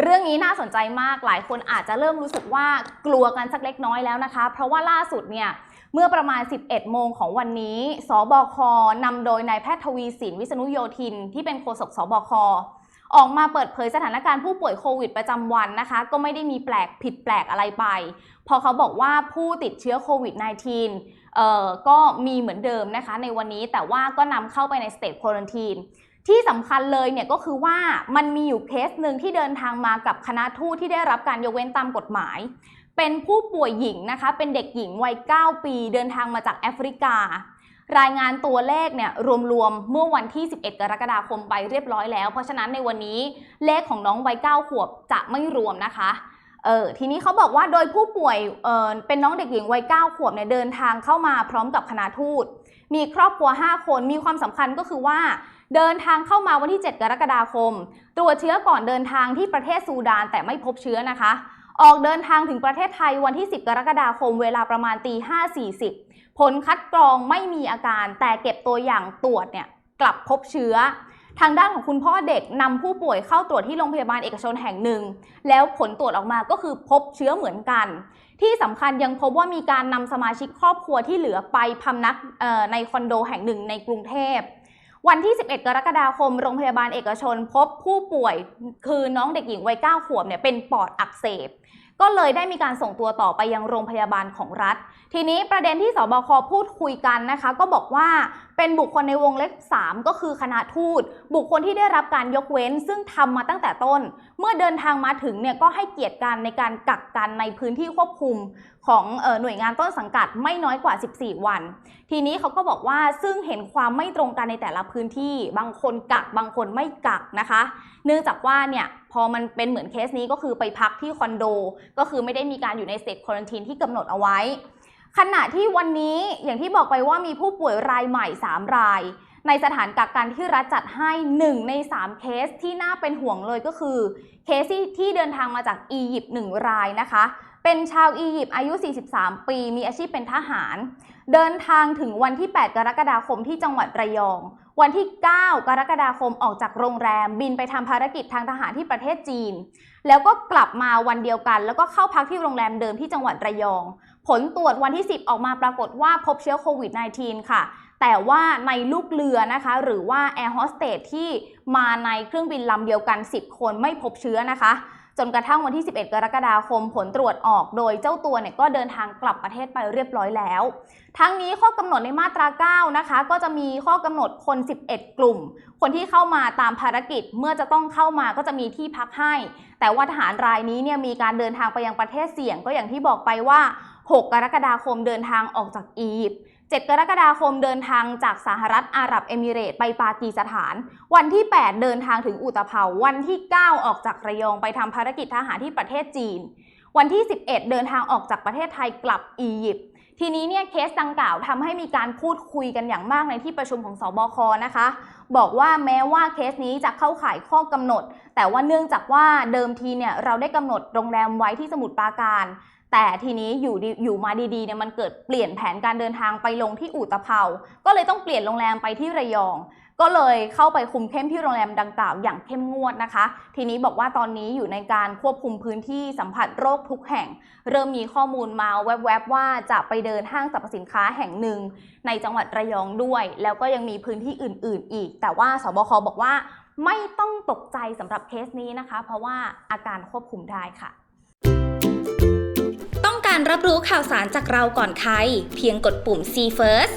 เรื่องนี้น่าสนใจมากหลายคนอาจจะเริ่มรู้สึกว่ากลัวกันสักเล็กน้อยแล้วนะคะ เพราะว่าล่าสุดเนี่ยเมื่อประมาณ 11 โมงของวันนี้ สบค นำโดยนายแพทย์ทวีสิน วิษณุโยธิน ที่เป็นโฆษกสบค ออกมาเปิดเผยสถานการณ์ผู้ป่วยโควิดประจำวันนะคะ ก็ไม่ได้มีแปลกผิดแปลกอะไรไป พอเขาบอกว่าผู้ติดเชื้อโควิด -19 เอ่อก็มีเหมือนเดิมนะคะในวันนี้แต่ว่าก็นำเข้าไปในสเตจควอรันทีน ที่สำคัญเลยเนี่ยก็คือว่ามันมีอยู่เคสหนึ่งที่เดินทางมากับคณะทูตที่ได้รับการยกเว้นตามกฎหมาย เป็นผู้ป่วยหญิงนะคะ เป็นเด็กหญิงวัย 9 ปี เดินทางมาจากแอฟริกา รายงานตัวเลขเนี่ยรวมๆเมื่อวันที่ 11 กรกฎาคมไปเรียบร้อยแล้ว เพราะฉะนั้นในวันนี้เลขของน้องวัย 9 ขวบจะไม่รวมนะคะ เออทีนี้เขาบอกว่าโดยผู้ป่วยเออเป็นน้องเด็กหญิงวัย9ขวบเนี่ยเดินทางเข้ามาพร้อมกับคณะทูต มีครอบครัว 5 คนมีความสำคัญก็คือว่า เดินทางเข้ามาวันที่ 7 กรกฎาคม ตรวจเชื้อก่อนเดินทางที่ประเทศซูดานแต่ไม่พบเชื้อนะคะ ออกเดินทางถึงประเทศไทยวันที่ 10 กรกฎาคม เวลาประมาณตี5.40 ผลคัดกรองไม่มีอาการแต่เก็บตัวอย่างตรวจเนี่ยกลับพบเชื้อ ทางด้านของคุณพ่อเด็กนำผู้ป่วยเข้าตรวจที่โรงพยาบาลเอกชนแห่งหนึ่ง แล้วผลตรวจออกมาก็คือพบเชื้อเหมือนกัน ที่สำคัญยังพบว่ามีการนำสมาชิกครอบครัวที่เหลือไปพำนักในคอนโดแห่งหนึ่งในกรุงเทพวันที่ 11 กรกฎาคม โรงพยาบาลเอกชน พบผู้ป่วย คือน้องเด็กหญิงวัย 9 ขวบเนี่ยเป็นปอดอักเสบ ก็เลยได้มีการส่งตัวต่อไปยังโรงพยาบาลของรัฐ ทีนี้ประเด็นที่สบคพูดคุยกันนะคะ ก็บอกว่าเป็นบุคคลในวงเล็ก3ก็คือคณะทูต บุคคลที่ได้รับการยกเว้น ซึ่งทำมาตั้งแต่ต้น เมื่อเดินทางมาถึงเนี่ยก็ให้เกียรติกันในการกักกันในพื้นที่ควบคุมของออหน่วยงานต้นสังกัดไม่น้อยกว่า 14 วัน ทีนี้เขาก็บอกว่าซึ่งเห็นความไม่ตรงกันในแต่ละพื้นที่ บางคนกักบางคนไม่กักนะคะ เนื่องจากว่าเนี่ย พอมันเป็นเหมือนเคสนี้ก็คือไปพักที่คอนโด ก็คือไม่ได้มีการอยู่ในสเตจควอนตินที่กำหนดเอาไว้ ขณะที่วันนี้อย่างที่บอกไปว่ามีผู้ป่วยรายใหม่ 3 ราย ในสถานกักกันที่รัฐจัดให้ 1 ใน 3 เคสที่น่าเป็นห่วงเลยก็คือ เคสที่ที่เดินทางมาจากอียิปต์1รายนะคะ เป็นชาวอียิปต์อายุ 43 ปี มีอาชีพเป็นทหาร เดินทางถึงวันที่ 8 กรกฎาคมที่จังหวัดระยอง วันที่ 9 กรกฎาคมออกจากโรงแรม บินไปทำภารกิจทางทหารที่ประเทศจีน แล้วก็กลับมาวันเดียวกัน แล้วก็เข้าพักที่โรงแรมเดิมที่จังหวัดระยอง ผลตรวจวันที่ 10 ออกมาปรากฏว่าพบเชื้อโควิด -19 ค่ะแต่ว่าในลูกเรือนะคะ หรือว่าแอร์โฮสเตสที่มาในเครื่องบินลำเดียวกัน 10 คนไม่พบเชื้อนะคะ จนกระทั่งวันที่ 11 กรกฎาคมผลตรวจออกโดยเจ้าตัวเนี่ยก็เดินทางกลับประเทศไปเรียบร้อยแล้ว ทั้งนี้ข้อกำหนดในมาตรา 9 นะคะ ก็จะมีข้อกำหนดคน 11 กลุ่ม คนที่เข้ามาตามภารกิจเมื่อจะต้องเข้ามาก็จะมีที่พักให้ แต่ว่าทหารรายนี้เนี่ยมีการเดินทางไปยังประเทศเสี่ยงก็อย่างที่บอกไปว่า 6 กรกฎาคมเดินทางออกจากอียิปต์ 7 กรกฎาคมเดินทางจากสหรัฐอาหรับเอมิเรตส์ไปปากีสถาน วันที่ 8 เดินทางถึงอุตภาวันที่ 9 ออกจากระยองไปทำภารกิจทหารที่ประเทศจีน วันที่ 11 เดินทางออกจากประเทศไทยกลับอียิปต์ทีนี้เนี่ยเคสดังกล่าวทำให้มีการพูดคุยกันอย่างมากในที่ประชุมของสบคนะคะ บอกว่าแม้ว่าเคสนี้จะเข้าข่ายข้อกำหนด แต่ว่าเนื่องจากว่าเดิมทีเนี่ยเราได้กำหนดโรงแรมไว้ที่สมุทรปราการ แต่ทีนี้อยู่ดีอยู่มาดีๆเนี่ยมันเกิดเปลี่ยนแผนการเดินทางไปลงที่อุตภเปาก็เลยต้องเปลี่ยนโรงแรมไปที่ระยอง ก็เลยเข้าไปคุมเข้มที่โรงแรมดังกล่าวอย่างเข้มงวดนะคะ ทีนี้บอกว่าตอนนี้อยู่ในการควบคุมพื้นที่สัมผัสโรคทุกแห่ง เริ่มมีข้อมูลมาแวบๆว่าจะไปเดินห้างสรรพสินค้าแห่งหนึ่ง ในจังหวัดระยองด้วย แล้วก็ยังมีพื้นที่อื่น ๆ อีกแต่ว่าสบคบอกว่าไม่ต้องตกใจสำหรับเคสนี้นะคะ เพราะว่าอาการควบคุมได้ค่ะ ต้องการรับรู้ข่าวสารจากเราก่อนใคร เพียงกดปุ่ม See First